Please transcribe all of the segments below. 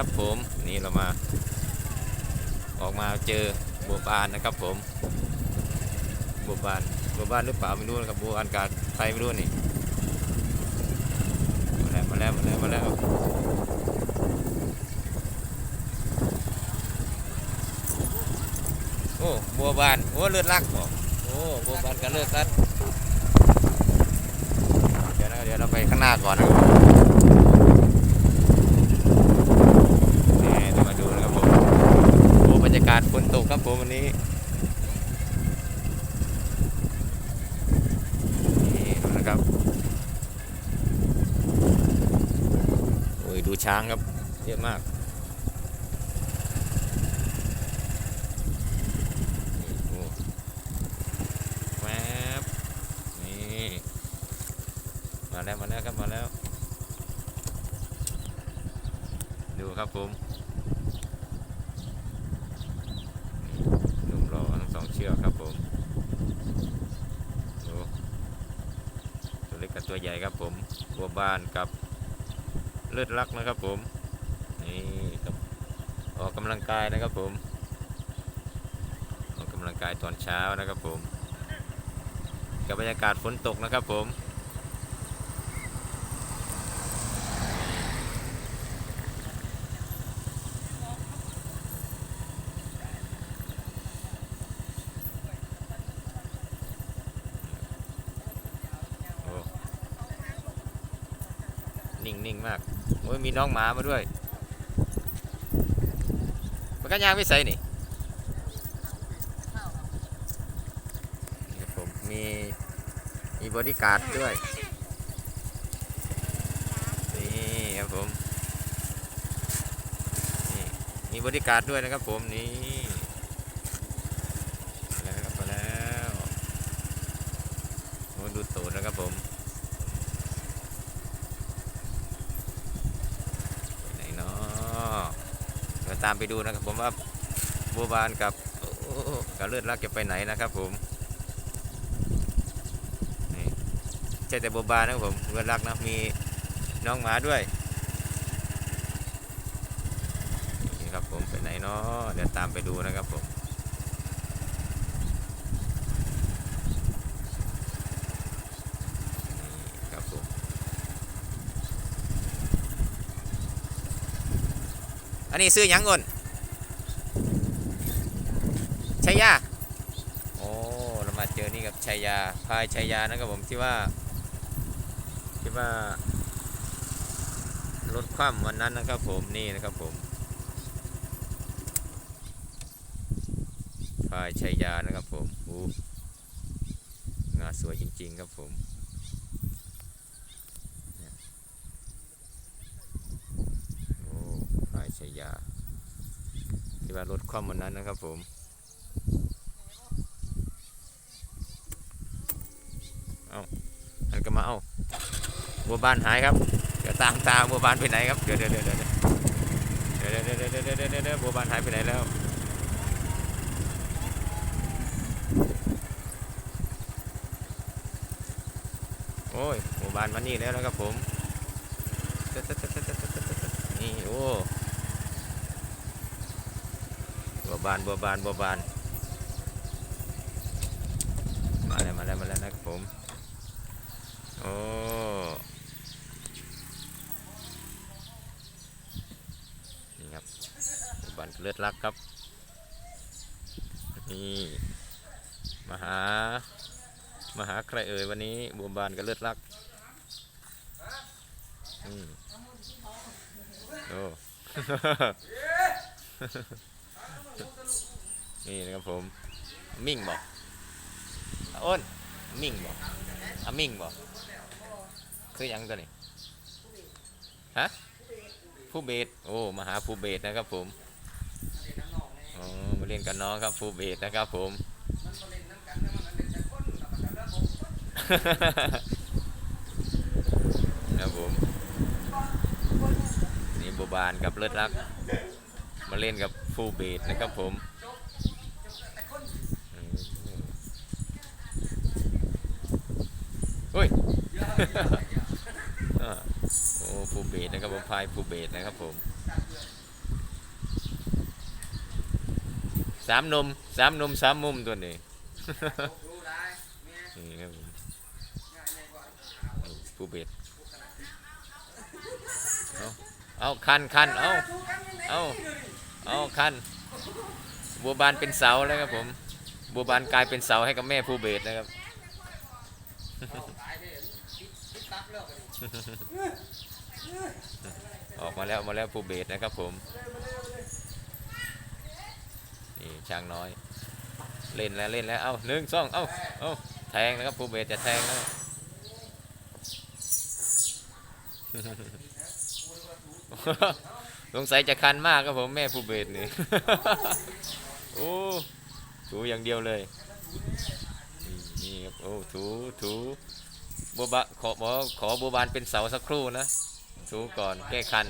ครับผมนี่เรามา ออกมาเจอบัวบานนะครับผมบัวบานบัวบานหรือเปล่าไม่รู้นะครับบัวบานกาดใครไม่รู้นี่มาแล้วมาแล้วมาแล้วมาแล้วโอ้บัวบานโอ้เลือดรักบ่โอ้บัวบานกันเลือดรักเดี๋ยวนะเดี๋ยวเราไปข้างหน้าก่อนนะครับ นี่เดี๋ยวมาดูนะครับผมโอ้บรรยากาศฝนตกครับผมวันนี้นี่นะครับโอ้ยดูช้างครับเยอะมากนี่โอ้แวบนี่มาแล้วมาแล้วครับมาแล้ว ดูครับผมหนุ่มรอทั้งสองเชือกครับผมดู ตัวใหญ่ครับผมบัวบานกับเลือดรักนะครับผมนี่ครับออกกำลังกายนะครับผมออกกำลังกายตอนเช้านะครับผมกับบรรยากาศฝนตกนะครับผม โอ้ นิ่งนิ่งมากโอ้ยมีน้องหมามาด้วย มันก็ยางไม่ใส่นี่ผมมีมีบอดี้การ์ดด้วย นี่ครับผม นี่มีบอดี้การ์ดด้วยนะครับผมนี่แล้วครับมาแล้วโอ้ดูตูดนะครับผม ไปไหนเนาะเดี๋ยว ตามไปดูนะครับ ผมว่าบัวบานกับกับเลือดรักจะไปไหนนะครับ ผมนี่ใช่แต่บัวบานนะครับผมเลือดรักนะมีน้องหมาด้วยนี่ครับผมไปไหนเนาะเดี๋ยวตามไปดูนะครับผมนี่ครับผม อันนี้ซื้อหยังก่อนชัยยาโอ้เรามาเจอนี่กับชัยยาพายชัยยานะครับผมที่ว่าที่ว่ารถคว่ำวันนั้นนะครับผมนี่นะครับผมพายชัยยานะครับผมอู้งาสวยจริง ๆ ครับผม โอ้พาย ชยาที่ว่ารถคว่ำวันนั้นนะครับผมเอาอันก็มาเอาบัวบานหายครับเดี๋ยวตามตามบัวบานไปไหนครับเดี๋ยวเดี๋ยวเดี๋ยวเดี๋ยวเดี๋ยวเดี๋ยวเดี๋ยวเดี๋ยวเดี๋ยวเดี๋ยวเดี๋ยวบัวบานหายไปไหนแล้วโอ้ยบัวบานมานี่แล้วนะครับผม นี่ โอ้ บัวบานบัวบานบัวบาน มาแล้วมาแล้วมาแล้วนะครับผม โอ้นี่ครับบัวบานเลือดรักครับ นี่มาหามาหาใครเอ่ยวันนี้บัวบานกับเลือดรักอืมโอ้ นี่นะครับผมมิ่งบอกอาอ้นมิ่งบอกอามิ่งบอกคือยังตัวนี้ฮะผู้เบสโอ้มาหาผู้เบสนะครับผมอ๋อมาเรียนกับน้องครับผู้เบสนะครับผมครับผมนี่บบานกับเลิศรัก มาเล่นกับฟูลเบสนะครับผม โอ้ภูเบศนะครับผมพายภูเบศนะครับผมสามนมสามนมสามมุมตัวนี้นี่ครับผมภูเบศเอาคันคันเอาเอาเอาคันบัวบานเป็นเสาแล้วครับผมบัวบานกลายเป็นเสาให้กับแม่ภูเบศนะครับ ออกมาแล้วมาแล้วผู้เบสนะครับผม นี่ช่างน้อย เล่นแล้วเล่นแล้ว เอาหนึ่งสองเอาเอาแทงนะครับผู้เบสจะแทงแล้วสงสัยจะคันมากครับผมแม่ผู้เบสนี่ โอ้ถูอย่างเดียวเลย นี่ครับ โอ้ถูถู บัวบะขอบอขอบัวบานเป็นเสาสักครู่นะถูก่อนแก้คัน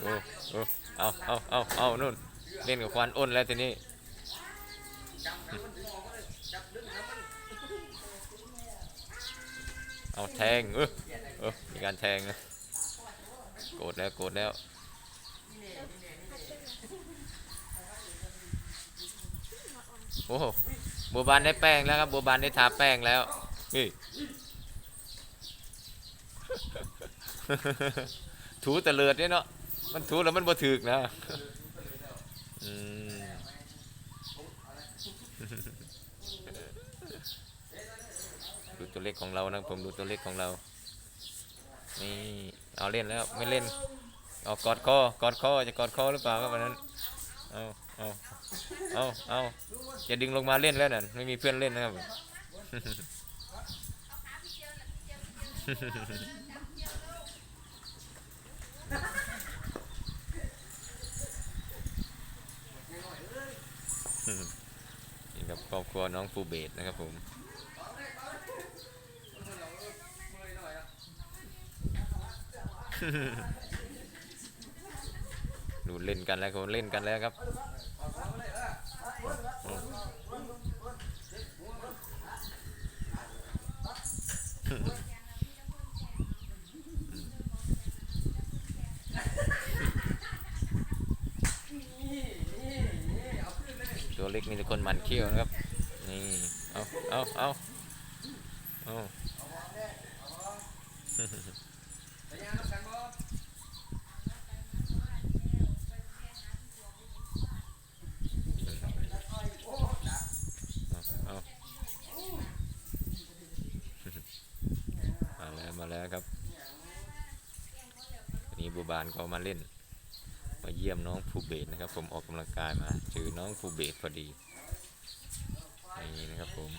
โอ้โอ้เอาเอาเอาเอานู่น เล่นกับควันอ้นแล้วทีนี้ เอาแทงเออเออมีการแทงนะโกรธแล้วโกรธแล้วโอ้โหบัวบานได้แป้งแล้วครับบัวบานได้ทาแป้งแล้วนี่ถูแต่เลือดเนี่ยเนาะมันถูแล้วมันบ่ถึกนะอืม ตัวเล็กของเรานะผมดูตัวเล็กของเรา นี่เอาเล่นแล้วไม่เล่นเอากอดคอกอดคอจะกอดคอหรือเปล่าครับวันนั้นเอาเอาเอาเอาอย่าดึงลงมาเล่นแล้วนั่นไม่มีเพื่อนเล่นนะครับนี่ครับครอบครัวน้องฟูเบสนะครับผม ดูเล่นกันแล้วคนเล่นกันแล้วครับตัวเล็กมีแต่คนหมันเขี้ยวนะครับ นี่ เอาเอาเอาเอาเอามาแล้วมาแล้วครับวันนี่ บานก็มาเล่น มาเยี่ยมน้องภูเบศนะครับ ผมออกกำลังกายมาเจอน้องภูเบศพอดีนี่นะครับผม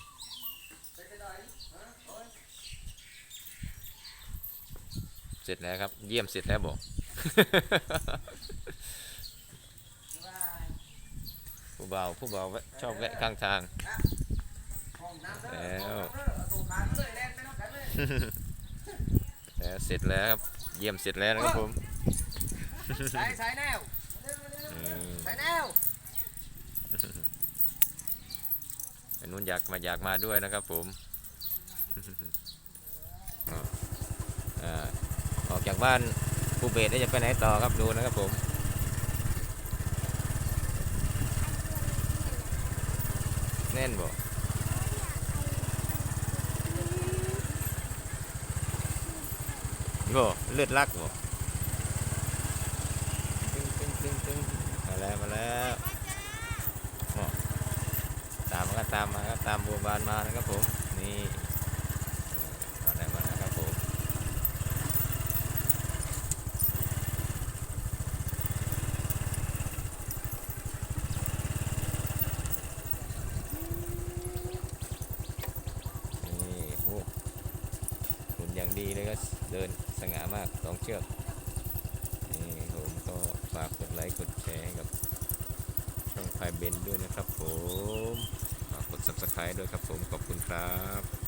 เสร็จแล้วครับ เยี่ยมเสร็จแล้วบอกผู้เบาผู้เบาชอบแวะข้างทางแล้วแล้วเสร็จแล้วครับ เยี่ยมเสร็จแล้วนะครับผม ใส่ใส่แนวอืมใส่แนวอันนู้นอยากมาอยากมาด้วยนะครับผมอ่าออกจากบ้านภูเบศแล้วจะไปไหนต่อครับดูนะครับผมแน่นบ่บ่เลือดลักบ่ตึ้งตึ้งตึ้งตึ้งมาแล้วมาแล้วอ๋อ ตามมาก็ตามมาก็ตามบัวบานมานะครับผมนี่มาแล้มาแล้วครับผมนี่โอ้หุ่นอย่างดีเลยก็เดินสง่ามากสองเชือกนี่ผมก็ฝากกดไลค์กดแชร์ให้กับช่องไฟเบนด้วยนะครับผม ด subscribe ด้วยครับผมขอบคุณครับ